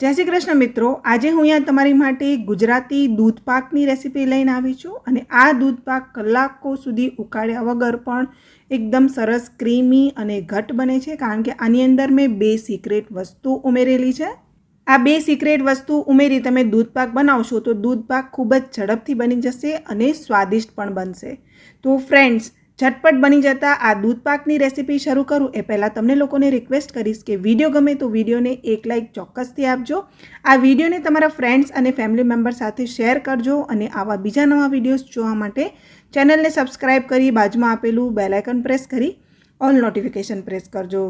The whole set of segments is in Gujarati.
જય શ્રી કૃષ્ણ મિત્રો. આજે હું અહીંયા તમારી માટે ગુજરાતી દૂધ પાકની રેસીપી લઈને આવી છું અને આ દૂધ પાક કલાકો સુધી ઉકાળ્યા વગર પણ એકદમ સરસ ક્રીમી અને ઘટ બને છે કારણ કે આની અંદર મેં બે સિક્રેટ વસ્તુ ઉમેરેલી છે. આ બે સિક્રેટ વસ્તુ ઉમેરી તમે દૂધ પાક બનાવશો તો દૂધ પાક ખૂબ જ ઝડપથી બની જશે અને સ્વાદિષ્ટ પણ બનશે. તો ફ્રેન્ડ્સ ઝટપટ બની જતા આ દૂધ પાકની રેસીપી શરૂ કરું એ પહેલાં તમને લોકોને રિક્વેસ્ટ કરીશ કે વીડિયો ગમે તો વિડીયોને એક લાઇક ચોક્કસથી આપજો. આ વિડીયોને તમારા ફ્રેન્ડ્સ અને ફેમિલી મેમ્બર સાથે શેર કરજો અને આવા બીજા નવા વિડીયોઝ જોવા માટે ચેનલને સબસ્ક્રાઇબ કરી બાજુમાં આપેલું બેલાઇકન પ્રેસ કરી ઓલ નોટિફિકેશન પ્રેસ કરજો.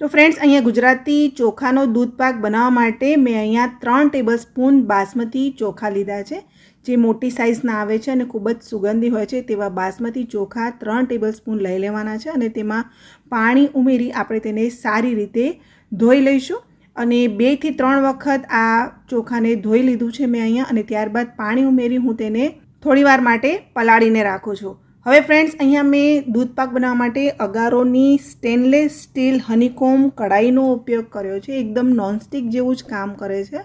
તો ફ્રેન્ડ્સ અહીંયા ગુજરાતી ચોખાનો દૂધ પાક બનાવવા માટે મેં અહીંયા ત્રણ ટેબલ સ્પૂન બાસમતી ચોખા લીધા છે. જે મોટી સાઇઝના આવે છે અને ખૂબ જ સુગંધી હોય છે, તેવા બાસમતી ચોખા ત્રણ ટેબલ સ્પૂન લઈ લેવાના છે અને તેમાં પાણી ઉમેરી આપણે તેને સારી રીતે ધોઈ લઈશું. અને બેથી ત્રણ વખત આ ચોખાને ધોઈ લીધું છે મેં અહીંયા અને ત્યારબાદ પાણી ઉમેરી હું તેને થોડીવાર માટે પલાળીને રાખું છું. હવે ફ્રેન્ડ્સ, અહીંયા મેં દૂધ પાક બનાવવા માટે અગારોની સ્ટેનલેસ સ્ટીલ હનીકોમ કડાઈનો ઉપયોગ કર્યો છે. એકદમ નોનસ્ટિક જેવું જ કામ કરે છે.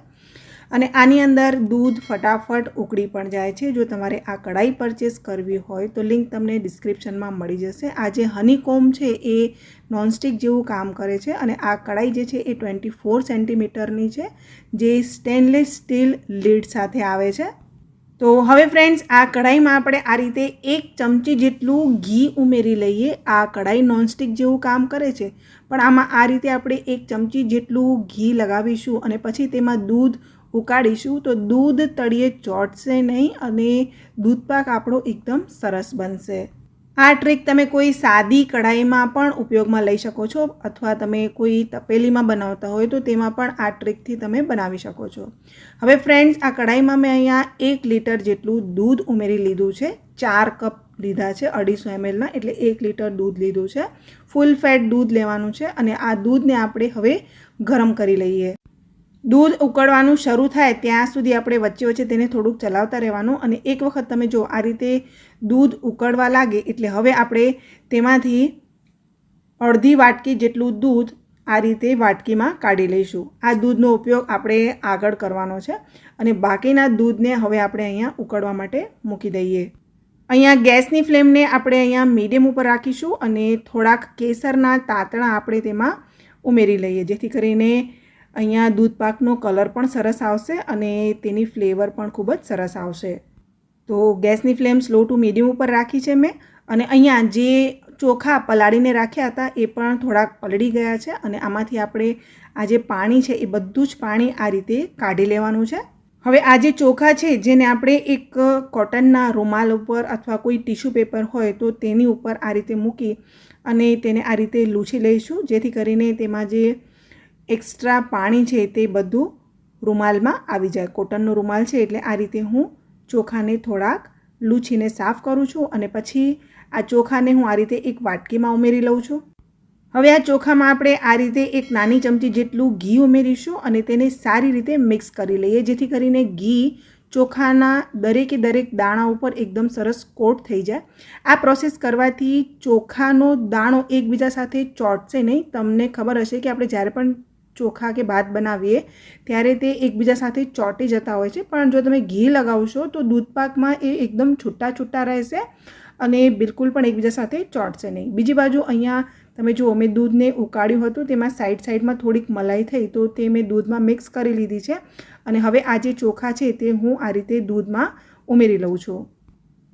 અને આની અંદર દૂધ ફટાફટ ઉકળી પણ જાય છે. જો તમારે આ કઢાઈ પરચેસ કરવી હોય તો લિંક તમને ડિસ્ક્રિપ્શનમાં મળી જશે. આ જે હનીકોમ છે એ નોનસ્ટિક જેવું કામ કરે છે અને આ કઢાઈ જે છે એ ટ્વેન્ટી ફોર સેન્ટીમીટરની છે, જે સ્ટેનલેસ સ્ટીલ લીડ સાથે આવે છે. તો હવે ફ્રેન્ડ્સ આ કઢાઈમાં આપણે આ રીતે એક ચમચી જેટલું ઘી ઉમેરી લઈએ. આ કઢાઈ નોનસ્ટિક જેવું કામ કરે છે, પણ આમાં આ રીતે આપણે એક ચમચી જેટલું ઘી લગાવીશું અને પછી તેમાં દૂધ ઉકાળીશું તો દૂધ તળિયે ચોટશે નહીં અને દૂધપાક આપણો એકદમ સરસ બનશે. આ ટ્રીક તમે કોઈ સાદી કઢાઈમાં પણ ઉપયોગમાં લઈ શકો છો અથવા તમે કોઈ તપેલીમાં બનાવતા હોય તો તેમાં પણ આ ટ્રીકથી તમે બનાવી શકો છો. હવે ફ્રેન્ડ્સ, આ કઢાઈમાં મેં અહીંયા એક લીટર જેટલું દૂધ ઉમેરી લીધું છે. ચાર કપ લીધા છે અઢીસો એમએલના એટલે એક લીટર દૂધ લીધું છે. ફૂલ ફેટ દૂધ લેવાનું છે અને આ દૂધને આપણે હવે ગરમ કરી લઈએ. દૂધ ઉકળવાનું શરૂ થાય ત્યાં સુધી આપણે વચ્ચે વચ્ચે તેને થોડુંક ચલાવતા રહેવાનું અને એક વખત તમે જો આ રીતે દૂધ ઉકળવા લાગે એટલે હવે આપણે તેમાંથી અડધી વાટકી જેટલું દૂધ આ રીતે વાટકીમાં કાઢી લઈશું. આ દૂધનો ઉપયોગ આપણે આગળ કરવાનો છે અને બાકીના દૂધને હવે આપણે અહીંયા ઉકળવા માટે મૂકી દઈએ. અહીંયા ગેસની ફ્લેમને આપણે અહીંયા મીડિયમ ઉપર રાખીશું અને થોડાક કેસરના તાતણા આપણે તેમાં ઉમેરી લઈએ, જેથી કરીને અહીંયા દૂધ પાકનો કલર પણ સરસ આવશે અને તેની ફ્લેવર પણ ખૂબ જ સરસ આવશે. તો ગેસની ફ્લેમ સ્લો ટુ મીડિયમ ઉપર રાખી છે મેં અને અહીંયા જે ચોખા પલાળીને રાખ્યા હતા એ પણ થોડાક પલળી ગયા છે અને આમાંથી આપણે આ જે પાણી છે એ બધું જ પાણી આ રીતે કાઢી લેવાનું છે. હવે આ જે ચોખા છે જેને આપણે એક કોટનના રૂમાલ ઉપર અથવા કોઈ ટીશ્યુ પેપર હોય તો તેની ઉપર આ રીતે મૂકી અને તેને આ રીતે લૂછી લઈશું જેથી કરીને તેમાં જે એક્સ્ટ્રા પાણી છે તે બધું રૂમાલમાં આવી જાય. કોટનનો રૂમાલ છે એટલે આ રીતે હું ચોખાને થોડાક લૂછીને સાફ કરું છું અને પછી આ ચોખાને હું આ રીતે એક વાટકીમાં ઉમેરી લઉં છું. હવે આ ચોખામાં આપણે આ રીતે એક નાની ચમચી જેટલું ઘી ઉમેરીશું અને તેને સારી રીતે મિક્સ કરી લઈએ, જેથી કરીને ઘી ચોખાના દરેકે દરેક દાણા ઉપર એકદમ સરસ કોટ થઈ જાય. આ પ્રોસેસ કરવાથી ચોખાનો દાણો એકબીજા સાથે ચોંટશે નહીં. તમને ખબર હશે કે આપણે જ્યારે પણ ચોખા કે ભાત બનાવીએ, ત્યારે તે એકબીજા સાથે ચોંટી જતા હોય છે. પણ જો તમે ઘી લગાવશો તો દૂધપાકમાં એ એકદમ છૂટા છૂટા રહેશે અને બિલકુલ પણ એકબીજા સાથે ચોંટશે નહીં. બીજી બાજુ અહીંયા તમે જુઓ, મેં દૂધને ઉકાળ્યું હતું, તેમાં સાઈડ સાઈડમાં થોડીક મલાઈ થઈ, તો તે મેં દૂધમાં મિક્સ કરી લીધી છે. અને હવે આ જે ચોખા છે, તે હું આ રીતે દૂધમાં ઉમેરી લઉં છું.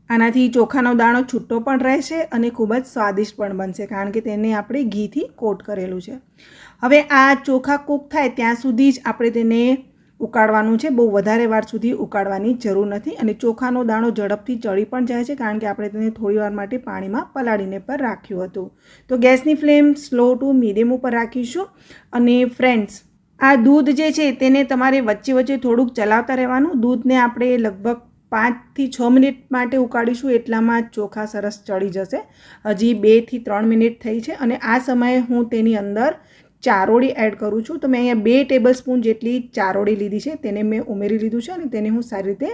આનાથી ચોખાનો દાણો છૂટો પણ રહેશે અને ખૂબ જ સ્વાદિષ્ટ પણ બનશે, કારણ કે તેને આપણે ઘીથી કોટ કરેલું છે. હવે આ ચોખા કૂક થાય ત્યાં સુધી જ આપણે તેને ઉકાળવાનું છે. બહુ વધારે વાર સુધી ઉકાળવાની જરૂર નથી અને ચોખાનો દાણો ઝડપથી ચડી પણ જાય છે કારણ કે આપણે તેને થોડી વાર માટે પાણીમાં પલાળીને પર રાખ્યું હતું. તો ગેસની ફ્લેમ સ્લો ટુ મીડિયમ ઉપર રાખીશું અને ફ્રેન્ડ્સ, આ દૂધ જે છે તેને તમારે વચ્ચે વચ્ચે થોડુંક ચલાવતા રહેવાનું. દૂધને આપણે લગભગ પાંચથી છ મિનિટ માટે ઉકાળીશું એટલામાં ચોખા સરસ ચડી જશે. હજી બેથી ત્રણ મિનિટ થઈ છે અને આ સમયે હું તેની અંદર ચારોળી એડ કરું છું. તો મેં અહીંયા બે ટેબલ સ્પૂન જેટલી ચારોળી લીધી છે. તેને મેં ઉમેરી લીધું છે અને તેને હું સારી રીતે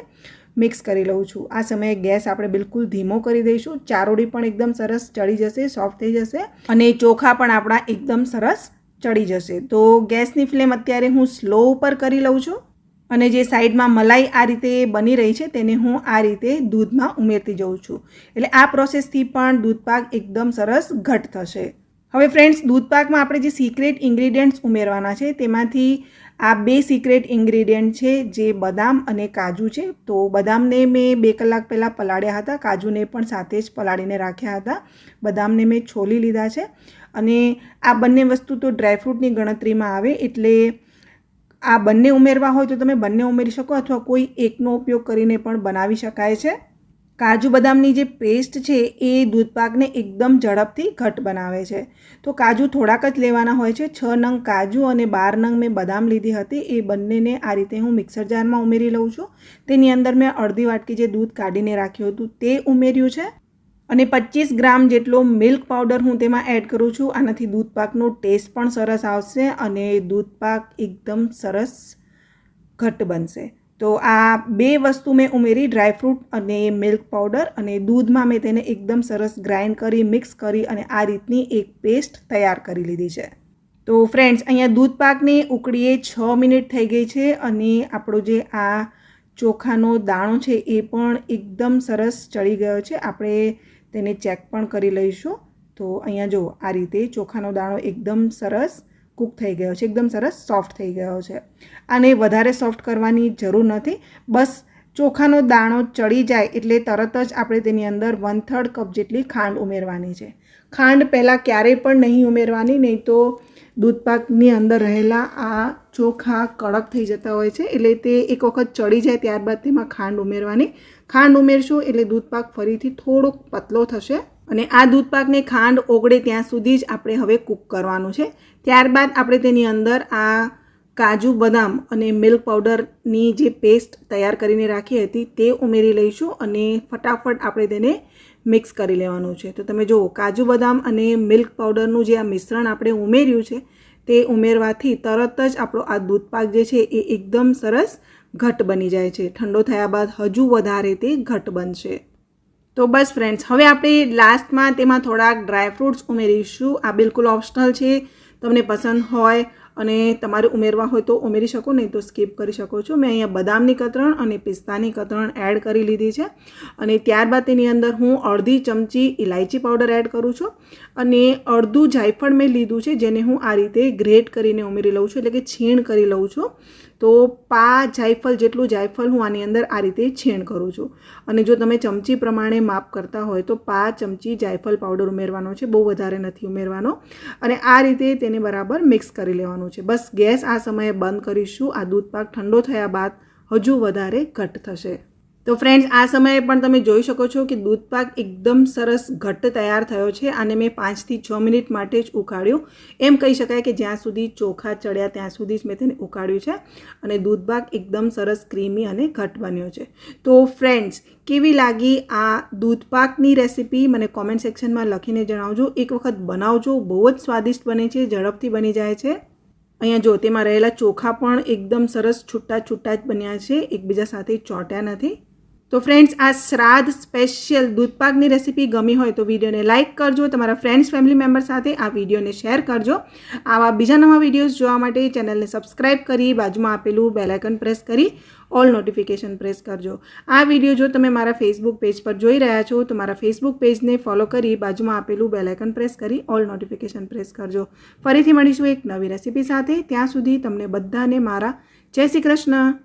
મિક્સ કરી લઉં છું. આ સમયે ગેસ આપણે બિલકુલ ધીમો કરી દઈશું. ચારોળી પણ એકદમ સરસ ચડી જશે સોફ્ટ થઈ જશે અને ચોખા પણ આપણા એકદમ સરસ ચડી જશે. તો ગેસની ફ્લેમ અત્યારે હું સ્લો ઉપર કરી લઉં છું અને જે સાઈડમાં મલાઈ આ રીતે બની રહી છે તેને હું આ રીતે દૂધમાં ઉમેરતી જઉં છું. એટલે આ પ્રોસેસથી પણ દૂધપાક એકદમ સરસ ઘટ થશે. હવે ફ્રેન્ડ્સ દૂધપાકમાં આપણે જે સિક્રેટ ઇન્ગ્રીડિયન્ટ્સ ઉમેરવાના છે, તેમાંથી આ બે સિક્રેટ ઇન્ગ્રીડિયન્ટ છે, જે બદામ અને કાજુ છે. તો બદામને મેં બે કલાક પહેલાં પલાળ્યા હતા, કાજુને પણ સાથે જ પલાળીને રાખ્યા હતા. બદામને મેં છોલી લીધા છે અને આ બંને વસ્તુ તો ડ્રાયફ્રૂટની ગણતરીમાં આવે, એટલે આ બંને ઉમેરવા હોય તો તમે બંને ઉમેરી શકો, અથવા કોઈ એકનો ઉપયોગ કરીને પણ બનાવી શકાય છે. કાજુ બદામની જે પેસ્ટ છે એ દૂધપાકને એકદમ ઝડપથી ઘટ બનાવે છે. તો કાજુ થોડાક જ લેવાના હોય છે. છ નંગ કાજુ અને બાર નંગ મેં બદામ લીધી હતી. એ બંનેને આ રીતે હું મિક્સર જારમાં ઉમેરી લઉં છું. તેની અંદર મેં અડધી વાટકી જે દૂધ કાઢીને રાખ્યું હતું તે ઉમેર્યું છે. અને પચીસ ગ્રામ જેટલો મિલ્ક પાવડર હું તેમાં એડ કરું છું. આનાથી દૂધપાકનો ટેસ્ટ પણ સરસ આવશે અને દૂધપાક એકદમ સરસ ઘટ બનશે. તો આ બે વસ્તુ મેં ઉમેરી ડ્રાયફ્રૂટ અને મિલ્ક પાવડર અને દૂધમાં મેં તેને એકદમ સરસ ગ્રાઇન્ડ કરી મિક્સ કરી અને આ રીતની એક પેસ્ટ તૈયાર કરી લીધી છે. તો ફ્રેન્ડ્સ અહીંયા દૂધપાકની ઉકળીએ છ મિનિટ થઈ ગઈ છે અને આપણો જે આ ચોખાનો દાણો છે એ પણ એકદમ સરસ ચડી ગયો છે. આપણે તેને ચેક પણ કરી લઈશું. તો અહીંયા જો આ રીતે ચોખાનો દાણો એકદમ સરસ કૂક થઈ ગયો છે, એકદમ સરસ સોફ્ટ થઈ ગયો છે. આને વધારે સોફ્ટ કરવાની જરૂર નથી. બસ ચોખાનો દાણો ચડી જાય એટલે તરત જ આપણે તેની અંદર વન થર્ડ કપ જેટલી ખાંડ ઉમેરવાની છે. ખાંડ પહેલાં ક્યારેય પણ નહીં ઉમેરવાની, નહીં તો દૂધપાકની અંદર રહેલા આ ચોખા કડક થઈ જતા હોય છે, એટલે તે એક વખત ચડી જાય ત્યારબાદ તેમાં ખાંડ ઉમેરવાની. ખાંડ ઉમેરશું એટલે દૂધપાક ફરીથી થોડોક પતલો થશે. અને આ દૂધપાકને ખાંડ ઓગળે ત્યાં સુધી જ આપણે હવે કૂક કરવાનું છે. ત્યારબાદ આપણે તેની અંદર આ કાજુ બદામ અને મિલ્ક પાવડરની જે પેસ્ટ તૈયાર કરીને રાખી હતી તે ઉમેરી લઈશું અને ફટાફટ આપણે તેને મિક્સ કરી લેવાનું છે. તો તમે જુઓ કાજુ બદામ અને મિલ્ક પાવડરનું જે આ મિશ્રણ આપણે ઉમેર્યું છે તે ઉમેરવાથી તરત જ આપણો આ દૂધપાક જે છે એ એકદમ સરસ ઘટ બની જાય છે. ઠંડો થયા બાદ હજુ વધારે તે ઘટ બનશે. તો બસ ફ્રેન્ડ્સ હવે આપણે લાસ્ટમાં તેમાં થોડાક ડ્રાયફ્રૂટ્સ ઉમેરીશું. આ બિલકુલ ઓપ્શનલ છે. તમને પસંદ હોય અને તમારે ઉમેરવા હોય તો ઉમેરી શકો, નહીં તો સ્કીપ કરી શકો છો. મેં અહીંયા બદામની કતરણ અને પિસ્તાની કતરણ એડ કરી લીધી છે. અને ત્યારબાદ તેની અંદર હું અડધી ચમચી ઇલાયચી પાવડર એડ કરું છું. અને અડધું જાયફળ મેં લીધું છે, જેને હું આ રીતે ગ્રેટ કરીને ઉમેરી લઉં છું, એટલે કે છીણ કરી લઉં છું. તો પા જાયફળ જેટલું જાયફળ હું આની અંદર આ રીતે છીણ કરું છું. અને જો તમે ચમચી પ્રમાણે માપ કરતા હોય તો પા, ચમચી, જાયફળ પાવડર ઉમેરવાનો છે, બહુ વધારે નથી ઉમેરવાનો. અને આ રીતે તેને બરાબર મિક્સ કરી લેવાનું છે. બસ ગેસ આ સમયે બંધ કરીશું. આ દૂધપાક ઠંડો થયા બાદ હજુ વધારે ઘટ થશે. તો ફ્રેન્ડ્સ આ સમયે પણ તમે જોઈ શકો છો કે દૂધપાક એકદમ સરસ ઘટ્ટ તૈયાર થયો છે અને મેં પાંચથી છ મિનિટ માટે જ ઉકાળ્યું. એમ કહી શકાય કે જ્યાં સુધી ચોખા ચડ્યા ત્યાં સુધી જ મેં તેને ઉકાળ્યું છે અને દૂધપાક એકદમ સરસ ક્રીમી અને ઘટ બન્યો છે. તો ફ્રેન્ડ્સ કેવી લાગી આ દૂધપાકની રેસીપી મને કોમેન્ટ સેક્શનમાં લખીને જણાવજો. એક વખત બનાવજો. બહુ જ સ્વાદિષ્ટ બને છે, ઝડપથી બની જાય છે. અહીંયા જો, તેમાં રહેલા ચોખા પણ એકદમ સરસ છૂટા છૂટા જ બન્યા છે. એકબીજા સાથે ચોંટ્યા નથી. તો ફ્રેન્ડ્સ આ શ્રાદ્ધ સ્પેશિયલ દૂધપાકની રેસીપી ગમી હોય તો વિડીયોને લાઇક કરજો, તમારા ફ્રેન્ડ્સ ફેમિલી મેમ્બર સાથે આ વિડીયોને શેર કરજો. આવા બીજા નવા વિડીયોઝ જોવા માટે ચેનલને સબસ્ક્રાઇબ કરી, બાજુમાં આપેલું બેલાઇકન પ્રેસ કરી ઓલ નોટિફિકેશન પ્રેસ કરજો. આ વીડિયો જો તમે મારા ફેસબુક પેજ પર જોઈ રહ્યા છો, તો મારા ફેસબુક પેજને ફોલો કરી, બાજુમાં આપેલું બેલાઇકન પ્રેસ કરી ઓલ નોટિફિકેશન પ્રેસ કરજો. ફરીથી મળીશું એક નવી રેસીપી સાથે. ત્યાં સુધી તમને બધાને મારા જય શ્રી કૃષ્ણ.